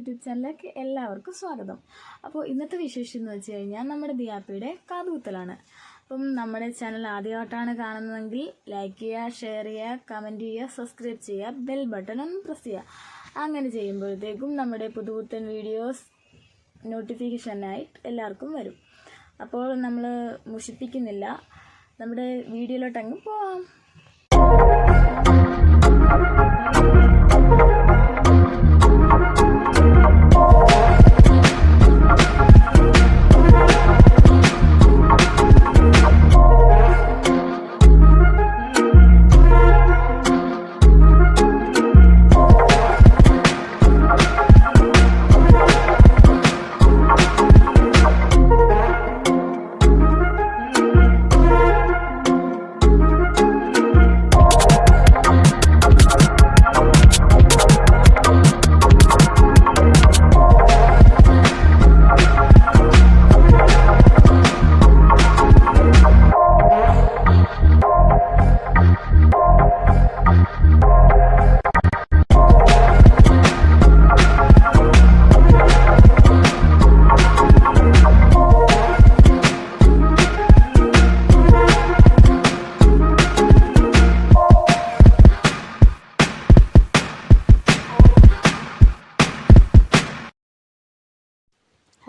YouTube ചാനലിലേക്ക് എല്ലാവർക്കും സ്വാഗതം. അപ്പോൾ ഇന്നത്തെ വിശേഷം എന്ന് വെച്ച് കഴിഞ്ഞാൽ നമ്മുടെ ദിയാപ്പിയുടെ കാതുകുത്തലാണ് അപ്പം നമ്മുടെ ചാനൽ ആദ്യമായിട്ടാണ് കാണുന്നതെങ്കിൽ ലൈക്ക് ചെയ്യുക ഷെയർ ചെയ്യുക കമന്റ് ചെയ്യുക സബ്സ്ക്രൈബ് ചെയ്യുക ബെൽ ബട്ടൺ ഒന്ന് പ്രസ് ചെയ്യുക. അങ്ങനെ ചെയ്യുമ്പോഴത്തേക്കും നമ്മുടെ പുതുപുത്തൻ വീഡിയോസ് നോട്ടിഫിക്കേഷനായിട്ട് എല്ലാവർക്കും വരും. അപ്പോൾ നമ്മൾ മുഷിപ്പിക്കുന്നില്ല. നമ്മുടെ വീഡിയോയിലോട്ടങ്ങ് പോവാം.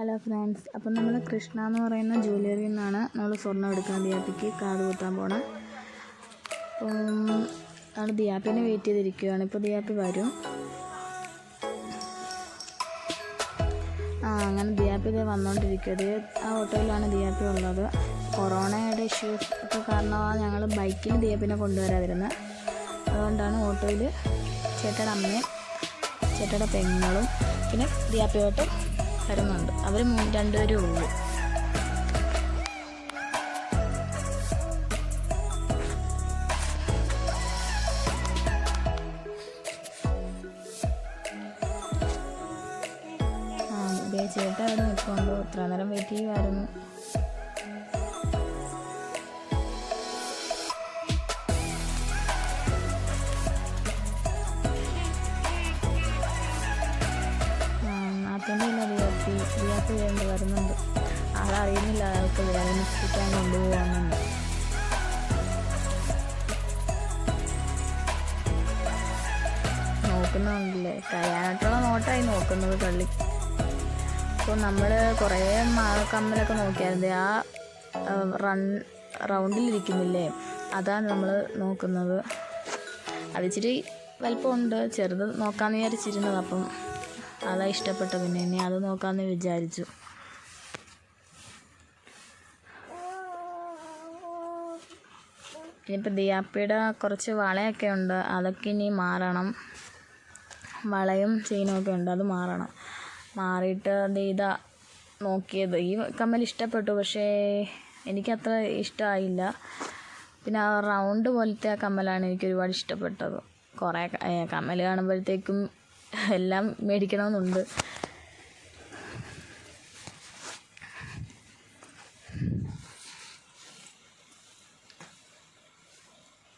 ഹലോ ഫ്രണ്ട്സ് അപ്പം നമ്മൾ കൃഷ്ണ എന്ന് പറയുന്ന ജ്വല്ലറിയിൽ നിന്നാണ് നമ്മൾ സ്വർണം എടുക്കാൻ ദിയാപ്പിക്ക് കാത് കുത്താൻ പോണത് അപ്പം നമ്മൾ ദിയാപ്പിനെ വെയിറ്റ് ചെയ്തിരിക്കുകയാണ് ഇപ്പോൾ ദിയാപ്പി വരും. ആ അങ്ങനെ ദിയാപ്പി ഇത് വന്നുകൊണ്ടിരിക്കും അത് ആ ഓട്ടോയിലാണ് ദിയാപ്പി ഉള്ളത്. കൊറോണയുടെ ഇഷ്യൂസ് ഒക്കെ കാരണമാണ് ഞങ്ങൾ ബൈക്കിൽ ദിയാപ്പിനെ കൊണ്ടുവരാതിരുന്നത് അതുകൊണ്ടാണ് ഓട്ടോയിൽ ചേട്ടയുടെ അമ്മയും ചേട്ടയുടെ പെങ്ങളും പിന്നെ ദിയാപ്പിയോട്ട് വരുന്നുണ്ട് അവർ രണ്ടുപേരും ഉള്ളൂ. ചേട്ടൻ അവിടെ നിൽക്കുമ്പോൾ ഇത്ര നേരം വെയിറ്റ് ചെയ്യുമായിരുന്നു ദിയാപ്പി ദിയാപ്പി വേണ്ടി വരുന്നുണ്ട്. ആളറിയുന്നില്ല അയാൾക്ക് വേറെ നിശ്ചയിക്കാൻ കൊണ്ടുപോകാമെന്നുണ്ട് നോക്കുന്നുണ്ടല്ലേ? കഴിയാനായിട്ടുള്ള നോട്ടായി നോക്കുന്നത് കള്ളി. അപ്പോൾ നമ്മൾ കുറേ കമ്മലൊക്കെ നോക്കിയായിരുന്നു ആ, റൺ റൗണ്ടിലിരിക്കുന്നില്ലേ? അതാണ് നമ്മൾ നോക്കുന്നത്. അതിച്ചിരി വലിപ്പമുണ്ട്. ചെറുത് നോക്കാമെന്ന് വിചാരിച്ചിരുന്നത് അപ്പം. അതാ ഇഷ്ടപ്പെട്ട. പിന്നെ ഇനി അത് നോക്കാമെന്ന് വിചാരിച്ചു. ഇനിയിപ്പോൾ ദിയാപ്പിയുടെ കുറച്ച് വളയൊക്കെ ഉണ്ട്. അതൊക്കെ ഇനി മാറണം. വളയും ചെയിനും ഒക്കെ ഉണ്ട്. അത് മാറണം. മാറിയിട്ട് ഇതാ നോക്കിയത്. ഈ കമ്മൽ ഇഷ്ടപ്പെട്ടു. പക്ഷേ എനിക്കത്ര ഇഷ്ടമായില്ല പിന്നെ ആ റൗണ്ട് പോലത്തെ ആ കമ്മലാണ് എനിക്ക് ഒരുപാട് ഇഷ്ടപ്പെട്ടത്. കുറേ കമ്മൽ കാണുമ്പോഴത്തേക്കും എല്ലാം മേടിക്കണമെന്നുണ്ട്.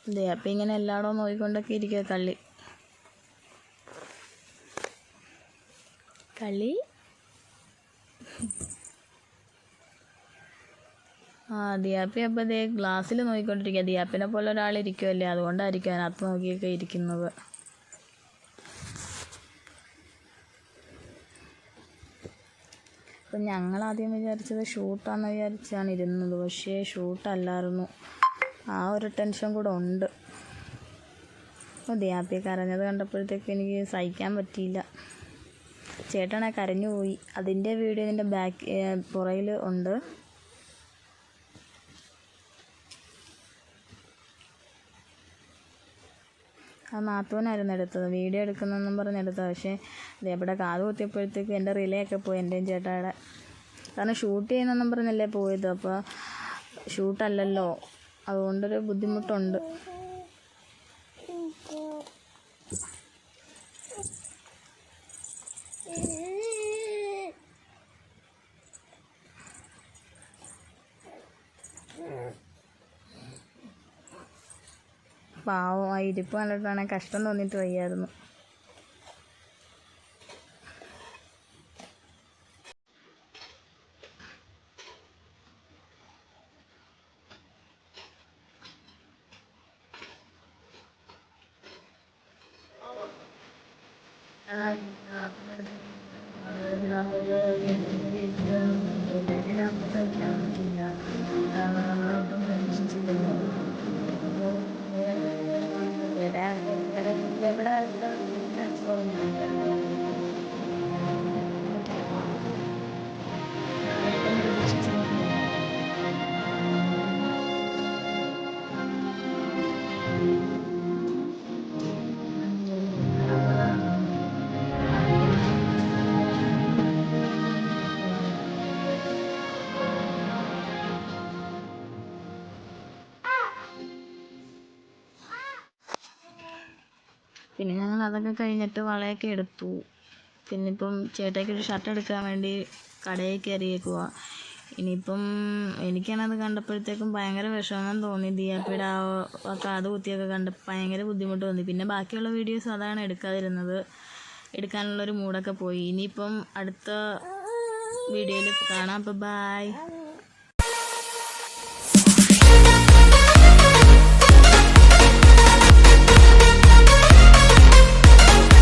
അതെ അപ്പം ഇങ്ങനെ എല്ലായിടവും നോക്കിക്കൊണ്ടൊക്കെ ഇരിക്കുക കള്ളി കളി ആ ദിയാപ്പി അപ്പം ദേ ഗ്ലാസ്സിൽ നോക്കിക്കൊണ്ടിരിക്കുക ദിയാപ്പിനെ പോലെ ഒരാൾ ഇരിക്കുമല്ലേ അതുകൊണ്ടായിരിക്കും അതിനകത്ത് നോക്കിയൊക്കെ ഇരിക്കുന്നത്. അപ്പം ഞങ്ങൾ ആദ്യം വിചാരിച്ചത് ഷൂട്ടാന്ന് വിചാരിച്ചാണ് ഇരുന്നത്. പക്ഷേ ഷൂട്ടല്ലായിരുന്നു. ആ ഒരു ടെൻഷൻ കൂടെ ഉണ്ട്. അപ്പോൾ ദിയാപ്പി കരഞ്ഞത് കണ്ടപ്പോഴത്തേക്ക് എനിക്ക് സഹിക്കാൻ പറ്റിയില്ല. ചേട്ടനെ കരഞ്ഞു പോയി. അതിന്റെ വീഡിയോ ഇതിന്റെ ബാക്ക് പുറകിൽ ഉണ്ട്. ആ നാത്തൂനായിരുന്നു എടുത്തത്. വീഡിയോ എടുക്കുന്നെന്നും പറഞ്ഞെടുത്തത്. പക്ഷേ അത് എവിടെ കാത് കുത്തിയപ്പോഴത്തേക്കും എന്റെ റിലേ ഒക്കെ പോയി എന്റെയും ചേട്ടായുടെ. കാരണം ഷൂട്ട് ചെയ്യുന്നെന്നും പറഞ്ഞല്ലേ പോയത്. അപ്പോൾ ഷൂട്ടല്ലല്ലോ. അതുകൊണ്ടൊരു ബുദ്ധിമുട്ടുണ്ട്. പാവം ആ ഇരിപ്പ് കണ്ടിട്ടാണ് കഷ്ടം തോന്നിയിട്ട് വയ്യായിരുന്നു Thank you. ഇവിടെ ഇവിടെ പിന്നെ ഞങ്ങൾ അതൊക്കെ കഴിഞ്ഞിട്ട് വളയൊക്കെ എടുത്തു. പിന്നെ ഇപ്പം ചേട്ടയ്ക്ക് ഒരു ഷർട്ട് എടുക്കാൻ വേണ്ടി കടയിൽ കയറിയേക്കുക ഇനിയിപ്പം എനിക്കാണത് കണ്ടപ്പോഴത്തേക്കും ഭയങ്കര വിഷമം തോന്നി. ദിയാപ്പിയുടെ ആ കാത് കുത്തിയൊക്കെ കണ്ട് ഭയങ്കര ബുദ്ധിമുട്ട് തോന്നി. പിന്നെ ബാക്കിയുള്ള വീഡിയോസ് അതാണ് എടുക്കാതിരുന്നത്. എടുക്കാനുള്ളൊരു മൂഡൊക്കെ പോയി. ഇനിയിപ്പം അടുത്ത വീഡിയോയിൽ കാണാം. അപ്പോൾ ബായ്